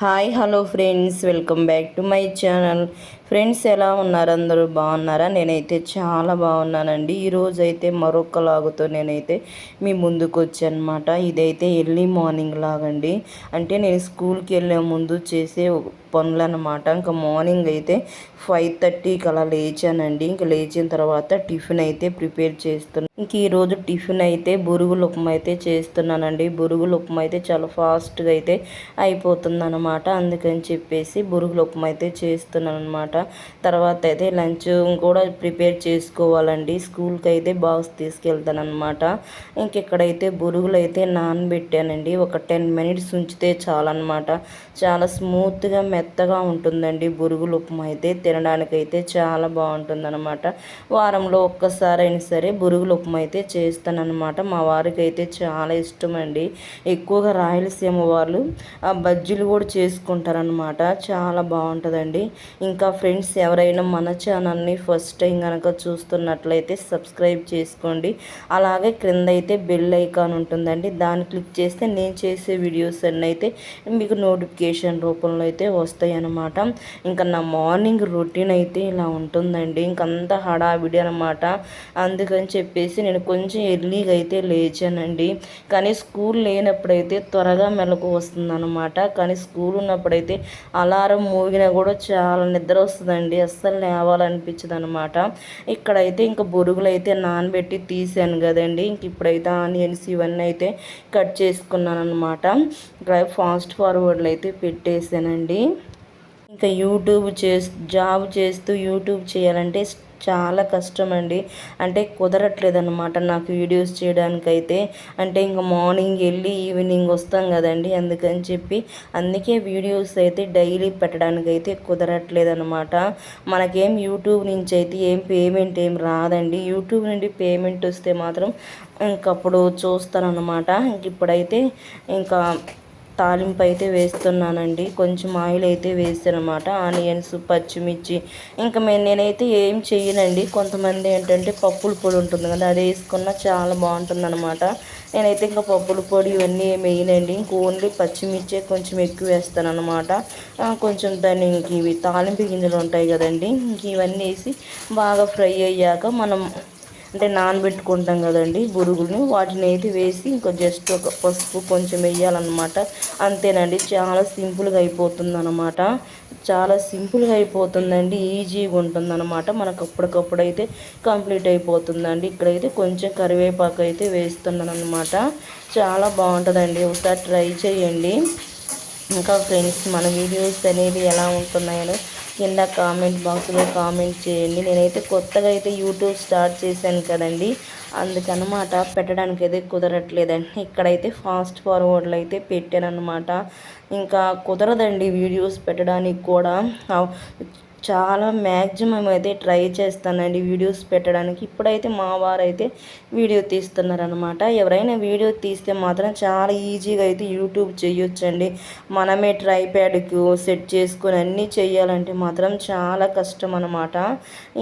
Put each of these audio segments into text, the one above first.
Hi hello friends. Welcome back to my channel. Friends ఎలా ఉన్నారు? అందరూ బాగున్నారా? నేనైతే చాలా బాగున్నానండి. ఈరోజు అయితే మరొక లాగుతో నేనైతే మీ ముందుకు వచ్చానమాట ఇదైతే ఎర్లీ మార్నింగ్ లాగండి. అంటే నేను స్కూల్కి వెళ్ళే ముందు చేసే పనులు అనమాట ఇంకా మార్నింగ్ అయితే ఫైవ్ థర్టీకి అలా లేచానండి. ఇంకా లేచిన తర్వాత టిఫిన్ అయితే ప్రిపేర్ చేస్తున్నాను ఇంక ఈరోజు టిఫిన్ అయితే బురుగులు ఉప్మా అయితే చేస్తున్నానండి. బురుగులు ఉప్మా అయితే చాలా ఫాస్ట్గా అయితే అయిపోతుంది అనమాట అందుకని చెప్పేసి బురుగులు ఉప్మా అయితే చేస్తున్నాను అనమాట తర్వాత అయితే లంచ్ కూడా ప్రిపేర్ చేసుకోవాలండి. స్కూల్కి అయితే బాక్స్ తీసుకెళ్తాను అనమాట ఇంకెక్కడైతే బురుగులు అయితే నానబెట్టానండి. ఒక టెన్ మినిట్స్ ఉంచితే చాలన్నమాట. చాలా స్మూత్గా మెత్తగా ఉంటుందండి బురుగులు ఉప్మా అయితే. తినడానికైతే చాలా బాగుంటుంది అనమాట వారంలో ఒక్కసారైనా సరే బురుగులు ఉప్మా అయితే చేస్తానన్నమాట. మా వారికి అయితే చాలా ఇష్టమండి. ఎక్కువగా రాయలసీమ వాళ్ళు ఆ బజ్జీలు కూడా చేసుకుంటారనమాట చాలా బాగుంటుందండి. ఇంకా ఫ్రెండ్స్ ఎవరైనా మన ఛానల్ని ఫస్ట్ టైం కనుక చూస్తున్నట్లయితే సబ్స్క్రైబ్ చేసుకోండి. అలాగే క్రింద అయితే బెల్ ఐకాన్ ఉంటుందండి. దాన్ని క్లిక్ చేస్తే నేను చేసే వీడియోస్ అన్నీ అయితే మీకు నోటిఫికేషన్ రూపంలో అయితే వస్తాయి అన్నమాట ఇంకా నా మార్నింగ్ రొటీన్ అయితే ఇలా ఉంటుందండి. ఇంకంత హడావిడి అనమాట అందుకని చెప్పేసి నేను కొంచెం ఎర్లీగా అయితే లేచానండి. కానీ స్కూల్ లేనప్పుడైతే త్వరగా మెలకు వస్తుందన్నమాట. కానీ స్కూల్ ఉన్నప్పుడైతే అలారం మోగినా కూడా చాలా నిద్ర వస్తుందండి. అస్సలు లేవాలనిపించదు అనమాట ఇక్కడైతే ఇంకా బొరుగులు అయితే నానబెట్టి తీసాను కదండి. ఇంక ఇప్పుడైతే ఆనియన్స్ ఇవన్నీ అయితే కట్ చేసుకున్నాను అనమాట ఇక్కడ ఫాస్ట్ ఫార్వర్డ్లు అయితే పెట్టేశానండి. ఇంకా యూట్యూబ్ చేస్తూ జాబ్ చేస్తూ యూట్యూబ్ చేయాలంటే చాలా కష్టం అండి అంటే కుదరట్లేదు అనమాట నాకు వీడియోస్ చేయడానికైతే. అంటే ఇంకా మార్నింగ్ వెళ్ళి ఈవినింగ్ వస్తాం కదండి అందుకని చెప్పి అందుకే వీడియోస్ అయితే డైలీ పెట్టడానికైతే కుదరట్లేదు అనమాట మనకేం యూట్యూబ్ నుంచి అయితే ఏం పేమెంట్ ఏం రాదండి. యూట్యూబ్ నుండి పేమెంట్ వస్తే మాత్రం ఇంకప్పుడు చూస్తానన్నమాట. ఇంక ఇప్పుడైతే ఇంకా తాలింపు అయితే వేస్తున్నానండి. కొంచెం ఆయిల్ అయితే వేస్తానమాట ఆనియన్స్ పచ్చిమిర్చి. ఇంకా మేము నేనైతే ఏం చేయనండి కొంతమంది ఏంటంటే పప్పుల పొడి ఉంటుంది కదా అది వేసుకున్న చాలా బాగుంటుంది అనమాట నేనైతే ఇంకా పప్పుల పొడి ఇవన్నీ ఏమి వేయనండి. ఇంక ఓన్లీ పచ్చిమిర్చే కొంచెం ఎక్కువ వేస్తాను అనమాట కొంచెం దాన్ని ఇంక ఇవి తాలింపు గింజలు ఉంటాయి కదండి. ఇంక ఇవన్నీ వేసి బాగా ఫ్రై అయ్యాక మనం అంటే నానబెట్టుకుంటాం కదండి బురుగులు వాటిని అయితే వేసి ఇంకా జస్ట్ ఒక పసుపు కొంచెం వేయాలన్నమాట. అంతేనండి చాలా సింపుల్గా అయిపోతుందన్నమాట. చాలా సింపుల్గా అయిపోతుందండి ఈజీగా ఉంటుంది అనమాట మనకు అప్పటికప్పుడు అయితే కంప్లీట్ అయిపోతుందండి. ఇక్కడైతే కొంచెం కరివేపాకు అయితే వేస్తున్నాను అనమాట చాలా బాగుంటుందండి ఒకసారి ట్రై చేయండి. ఇంకా ఫ్రెండ్స్ మన వీడియోస్ అనేవి ఎలా ఉంటున్నాయో కింద కామెంట్ బాక్స్లో కామెంట్ చేయండి. నేనైతే కొత్తగా అయితే యూట్యూబ్ స్టార్ట్ చేశాను కదండి. అందుకనమాట పెట్టడానికి అయితే కుదరట్లేదండి. ఇక్కడైతే ఫాస్ట్ ఫార్వర్డ్లో అయితే పెట్టాను అనమాట ఇంకా కుదరదండి వీడియోస్ పెట్టడానికి కూడా. చాలా మ్యాక్సిమం అయితే ట్రై చేస్తానండి వీడియోస్ పెట్టడానికి. ఇప్పుడైతే మా వారైతే వీడియో తీస్తున్నారనమాట ఎవరైనా వీడియో తీస్తే మాత్రం చాలా ఈజీగా అయితే యూట్యూబ్ చేయొచ్చండి. మనమే ట్రైప్యాడ్కి సెట్ చేసుకొని అన్నీ చేయాలంటే మాత్రం చాలా కష్టం అనమాట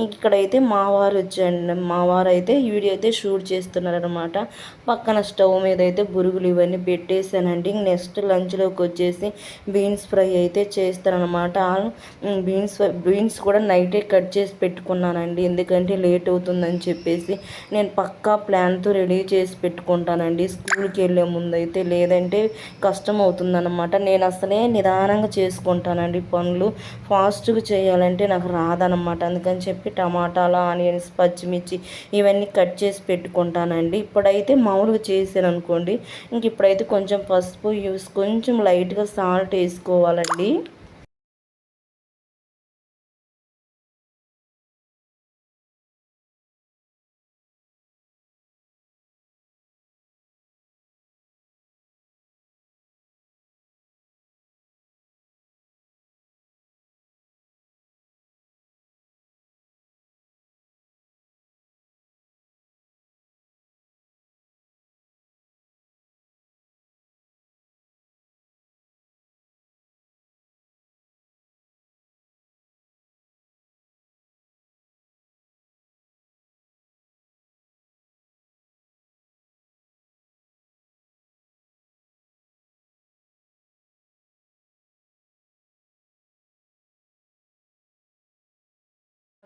ఇక్కడైతే మా వారు వచ్చండి మా వారు అయితే వీడియో అయితే షూట్ చేస్తున్నారనమాట పక్కన స్టవ్ మీద అయితే బురుగులు ఇవన్నీ పెట్టేశానండి. నెక్స్ట్ లంచ్లోకి వచ్చేసి బీన్స్ ఫ్రై అయితే చేస్తారనమాట బీన్స్ బీన్స్ కూడా నైటే కట్ చేసి పెట్టుకున్నానండి. ఎందుకంటే లేట్ అవుతుందని చెప్పేసి నేను పక్కా ప్లాన్తో రెడీ చేసి పెట్టుకుంటానండి. స్కూల్కి వెళ్ళే ముందు అయితే లేదంటే కష్టం అవుతుందన్నమాట. నేను అసలే నిదానంగా చేసుకుంటానండి పనులు. ఫాస్ట్గా చేయాలంటే నాకు రాదనమాట అందుకని చెప్పి టమాటాలు ఆనియన్స్ పచ్చిమిర్చి ఇవన్నీ కట్ చేసి పెట్టుకుంటానండి. ఇప్పుడైతే మామూలుగా చేశాను అనుకోండి. ఇంక ఇప్పుడైతే కొంచెం పసుపు యూస్ కొంచెం లైట్గా సాల్ట్ వేసుకోవాలండి.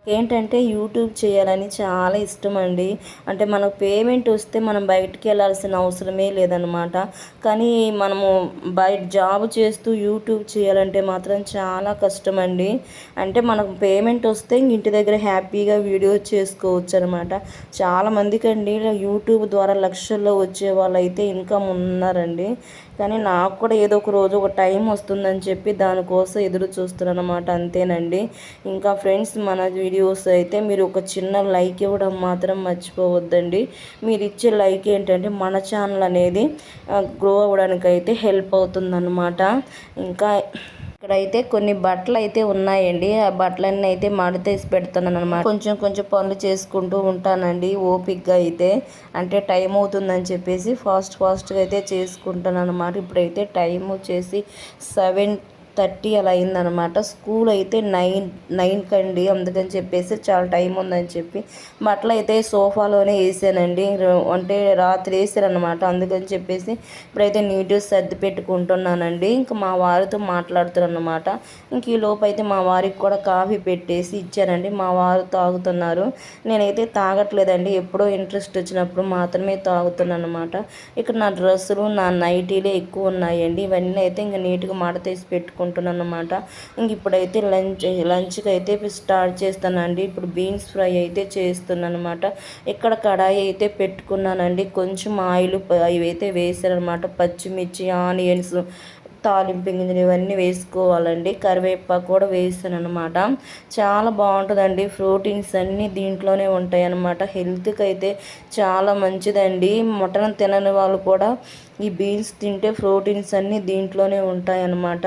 ఏంటంటే యూట్యూబ్ చేయాలని చాలా ఇష్టం అండి అంటే మనకు పేమెంట్ వస్తే మనం బయటికి వెళ్ళాల్సిన అవసరమే లేదనమాట. కానీ మనము బయట జాబ్ చేస్తూ యూట్యూబ్ చేయాలంటే మాత్రం చాలా కష్టం అండి అంటే మనకు పేమెంట్ వస్తే ఇంటి దగ్గర హ్యాపీగా వీడియో చేసుకోవచ్చు అనమాట చాలామందికి అండి యూట్యూబ్ ద్వారా లక్షల్లో వచ్చే వాళ్ళు అయితే ఇన్కమ్ ఉన్నారండి. కానీ నాకు కూడా ఏదో ఒక రోజు ఒక టైం వస్తుందని చెప్పి దానికోసం ఎదురు చూస్తున్నాను అనమాట అంతేనండి. ఇంకా ఫ్రెండ్స్ మన వీడియోస్ అయితే మీరు ఒక చిన్న లైక్ ఇవ్వడం మాత్రం మర్చిపోవద్దండి. మీరు ఇచ్చే లైక్ ఏంటంటే మన ఛానల్ అనేది గ్రో అవ్వడానికి అయితే హెల్ప్ అవుతుందన్నమాట. ఇంకా ఇక్కడైతే కొన్ని బట్టలు అయితే ఉన్నాయండి. ఆ బట్టలన్నీ అయితే మడతేసి పెడతాను అనమాట కొంచెం కొంచెం పనులు చేసుకుంటూ ఉంటానండి ఓపిక్గా అయితే. అంటే టైం అవుతుందని చెప్పేసి ఫాస్ట్ ఫాస్ట్గా అయితే చేసుకుంటాను అనమాట ఇప్పుడైతే టైం వచ్చేసి సెవెన్ థర్టీ అలా అయిందనమాట స్కూల్ అయితే నైన్ నైన్కి అండి అందుకని చెప్పేసి చాలా టైం ఉందని చెప్పి. బట్టలు అయితే సోఫాలోనే వేసానండి. అంటే రాత్రి వేసారనమాట అందుకని చెప్పేసి ఇప్పుడైతే నీట్గా సర్ది పెట్టుకుంటున్నానండి. ఇంక మా వారితో మాట్లాడుతున్నానమాట ఇంక ఈ లోపు అయితే మా వారికి కూడా కాఫీ పెట్టేసి ఇచ్చానండి. మా వారు తాగుతున్నారు. నేనైతే తాగట్లేదండి. ఎప్పుడో ఇంట్రెస్ట్ వచ్చినప్పుడు మాత్రమే తాగుతున్నాను అనమాట ఇక్కడ నా డ్రెస్సులు నా నైటీలే ఎక్కువ ఉన్నాయండి. ఇవన్నీ అయితే ఇంకా నీట్గా మడతేసి తీసి పెట్టుకుంటాను చేసుకుంటున్నాను అనమాట ఇంక ఇప్పుడైతే లంచ్ లంచ్కి అయితే స్టార్ట్ చేస్తానండి. ఇప్పుడు బీన్స్ ఫ్రై అయితే చేస్తున్నాను అనమాట ఇక్కడ కడాయి అయితే పెట్టుకున్నానండి కొంచెం ఆయిల్ అవి అయితే వేసారనమాట పచ్చిమిర్చి ఆనియన్స్ తాలింపు గింజలు ఇవన్నీ వేసుకోవాలండి. కరివేపాకు కూడా వేసాను అనమాట చాలా బాగుంటుందండి. ప్రోటీన్స్ అన్నీ దీంట్లోనే ఉంటాయి అనమాట హెల్త్కి అయితే చాలా మంచిదండి. మటన్ తినని వాళ్ళు కూడా ఈ బీన్స్ తింటే ప్రోటీన్స్ అన్నీ దీంట్లోనే ఉంటాయన్నమాట.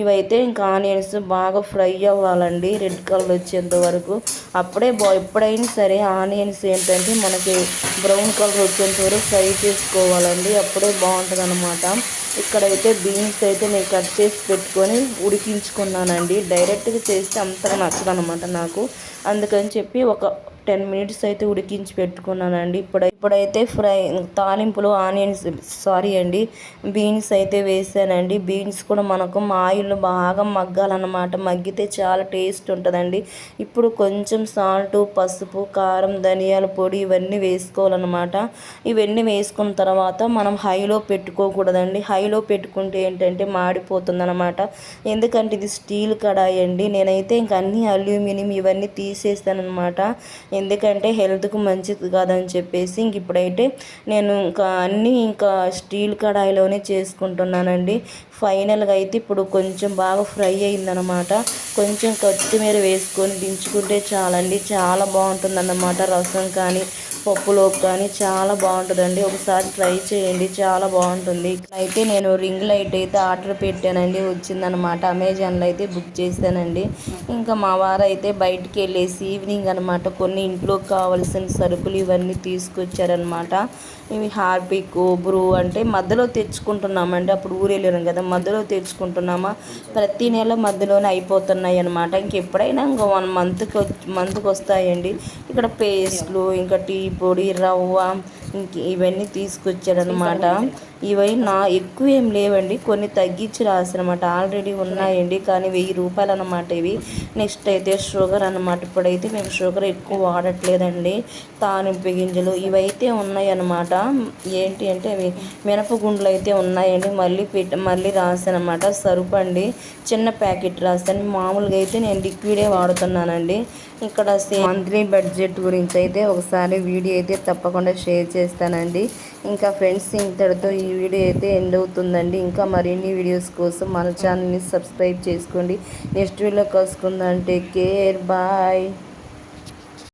ఇవైతే ఇంకా ఆనియన్స్ బాగా ఫ్రై అవ్వాలండి. రెడ్ కలర్ వచ్చేంత వరకు. అప్పుడే బా ఎప్పుడైనా సరే ఆనియన్స్ ఏంటంటే మనకి బ్రౌన్ కలర్ వచ్చేంత వరకు ఫ్రై చేసుకోవాలండి. అప్పుడే బాగుంటుంది అనమాట ఇక్కడైతే బీన్స్ అయితే నేను కట్ చేసి పెట్టుకొని ఉడికించుకున్నానండి. డైరెక్ట్గా చేస్తే అంతగా నచ్చదనమాట నాకు. అందుకని చెప్పి ఒక టెన్ మినిట్స్ అయితే ఉడికించి పెట్టుకున్నానండి. ఇప్పుడు ఇప్పుడైతే ఫ్రై తాలింపులు ఆనియన్స్ సారీ అండి బీన్స్ అయితే వేసానండి. బీన్స్ కూడా మనకు ఆయిల్ బాగా మగ్గాలన్నమాట. మగ్గితే చాలా టేస్ట్ ఉంటుందండి. ఇప్పుడు కొంచెం సాల్ట్ పసుపు కారం ధనియాల పొడి ఇవన్నీ వేసుకోవాలన్నమాట. ఇవన్నీ వేసుకున్న తర్వాత మనం హైలో పెట్టుకోకూడదండి. హైలో పెట్టుకుంటే ఏంటంటే మాడిపోతుంది అనమాట ఎందుకంటే ఇది స్టీల్ కడాయి అండి. నేనైతే ఇంక అన్ని అల్యూమినియం ఇవన్నీ తీసేస్తానమాట ఎందుకంటే హెల్త్కు మంచిది కాదని చెప్పేసి ఇంక ఇప్పుడైతే నేను ఇంకా అన్నీ ఇంకా స్టీల్ కడాయిలోనే చేసుకుంటున్నానండి. ఫైనల్గా అయితే ఇప్పుడు కొంచెం బాగా ఫ్రై అయిందనమాట కొంచెం కొత్తిమీర వేసుకొని దించుకుంటే చాలండి. చాలా బాగుంటుందన్నమాట రసం కానీ పప్పులోకి కానీ చాలా బాగుంటుందండి. ఒకసారి ట్రై చేయండి చాలా బాగుంటుంది. అయితే నేను రింగ్ లైట్ అయితే ఆర్డర్ పెట్టానండి. వచ్చిందనమాట. అమెజాన్లో అయితే బుక్ చేశానండి. ఇంకా మా వారు అయితే బయటికి వెళ్ళేసి ఈవినింగ్ అనమాట కొన్ని ఇంట్లో కావాల్సిన సరుకులు ఇవన్నీ తీసుకొచ్చారనమాట. ఇవి హార్పిక్ బ్రూ అంటే మధ్యలో తెచ్చుకుంటున్నామండి. అప్పుడు ఊరు వెళ్ళాను కదా మధ్యలో తెచ్చుకుంటున్నామా? ప్రతి నెల మధ్యలోనే అయిపోతున్నాయి అనమాట ఇంకెప్పుడైనా ఇంకా వన్ మంత్కి మంత్కి వస్తాయండి. ఇక్కడ పేస్ట్లు ఇంకా టీ పొడి రవ్వ ఇంక ఇవన్నీ తీసుకొచ్చాడనమాట ఇవి నా ఎక్కువ ఏం లేవండి. కొన్ని తగ్గించి రాసారనమాట ఆల్రెడీ ఉన్నాయండి. కానీ వెయ్యి రూపాయలు అనమాట ఇవి. నెక్స్ట్ అయితే షుగర్ అనమాట ఇప్పుడైతే మేము షుగర్ ఎక్కువ వాడట్లేదండి. తానింపు గింజలు ఇవైతే ఉన్నాయి అనమాట ఏంటి అంటే అవి మినపగుండ్లు అయితే ఉన్నాయండి. మళ్ళీ పెట్టి మళ్ళీ రాసానమాట సరుపు అండి. చిన్న ప్యాకెట్ రాసాను మామూలుగా అయితే నేను లిక్విడే వాడుతున్నానండి. ఇక్కడ మంత్లీ బడ్జెట్ గురించి అయితే ఒకసారి వీడియో అయితే తప్పకుండా షేర్ చేస్తానండి. ఇంకా ఫ్రెండ్స్ ఇంతటితో ఈ వీడియో అయితే ఎండ్ అవుతుందండి. ఇంకా మరిన్ని వీడియోస్ కోసం మన ఛానల్ని సబ్స్క్రైబ్ చేసుకోండి. నెక్స్ట్ వీడియో కలుసుకుందంటే కేర్. బాయ్.